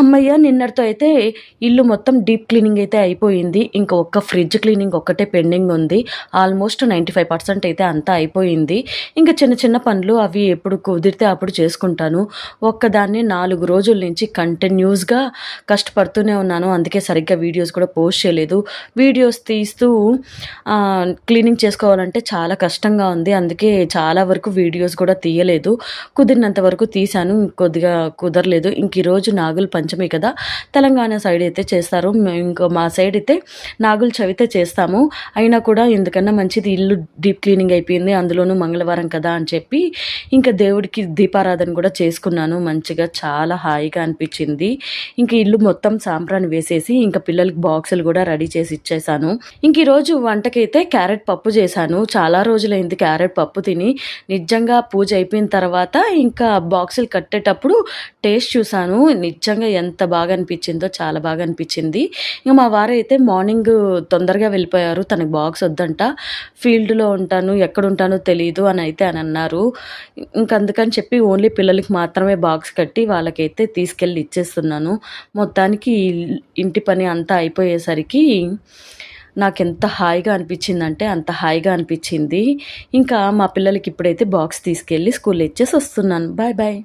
అమ్మయ్య నిన్నటితో అయితే ఇల్లు మొత్తం డీప్ క్లీనింగ్ అయితే అయిపోయింది. ఇంకా ఒక్క ఫ్రిడ్జ్ క్లీనింగ్ ఒక్కటే పెండింగ్ ఉంది. ఆల్మోస్ట్ నైంటీ ఫైవ్ పర్సెంట్ అయితే అంతా అయిపోయింది. ఇంకా చిన్న చిన్న పనులు అవి ఎప్పుడు కుదిరితే అప్పుడు చేసుకుంటాను. ఒక్కదాన్ని నాలుగు రోజుల నుంచి కంటిన్యూస్గా కష్టపడుతూనే ఉన్నాను. అందుకే సరిగ్గా వీడియోస్ కూడా పోస్ట్ చేయలేదు. వీడియోస్ తీస్తూ క్లీనింగ్ చేసుకోవాలంటే చాలా కష్టంగా ఉంది. అందుకే చాలా వరకు వీడియోస్ కూడా తీయలేదు. కుదిరినంత వరకు తీశాను. కొద్దిగా కుదరలేదు. ఇంక ఈరోజు నాగులు నాగుల పంచమి కదా. తెలంగాణ సైడ్ అయితే చేస్తారు. ఇంకో మా సైడ్ అయితే నాగుల చవితే చేస్తాము. అయినా కూడా ఎందుకన్నా మంచిది ఇల్లు డీప్ క్లీనింగ్ అయిపోయింది. అందులోనూ మంగళవారం కదా అని చెప్పి ఇంకా దేవుడికి దీపారాధన కూడా చేసుకున్నాను. మంచిగా చాలా హాయిగా అనిపించింది. ఇంకా ఇల్లు మొత్తం సాంబ్రాన్ని వేసేసి ఇంకా పిల్లలకి బాక్సులు కూడా రెడీ చేసి ఇచ్చేసాను. ఇంక ఈరోజు వంటకైతే క్యారెట్ పప్పు చేశాను. చాలా రోజులైంది క్యారెట్ పప్పు తిని. నిజంగా పూజ అయిపోయిన తర్వాత ఇంకా బాక్సులు కట్టేటప్పుడు టేస్ట్ చూశాను. నిజంగా ఎంత బాగా అనిపించిందో చాలా బాగా అనిపించింది. ఇంకా మా వారు అయితే మార్నింగ్ తొందరగా వెళ్ళిపోయారు. తనకి బాక్స్ వద్దంట. ఫీల్డ్లో ఉంటాను ఎక్కడ ఉంటానో తెలియదు అని అయితే అని అన్నారు. ఇంక అందుకని చెప్పి ఓన్లీ పిల్లలకి మాత్రమే బాక్స్ కట్టి వాళ్ళకైతే తీసుకెళ్ళి ఇచ్చేస్తున్నాను. మొత్తానికి ఇంటి పని అంతా అయిపోయేసరికి నాకు ఎంత హాయిగా అనిపించిందంటే అంత హాయిగా అనిపించింది. ఇంకా మా పిల్లలకి ఇప్పుడైతే బాక్స్ తీసుకెళ్ళి స్కూల్లో ఇచ్చేసి వస్తున్నాను. Bye bye.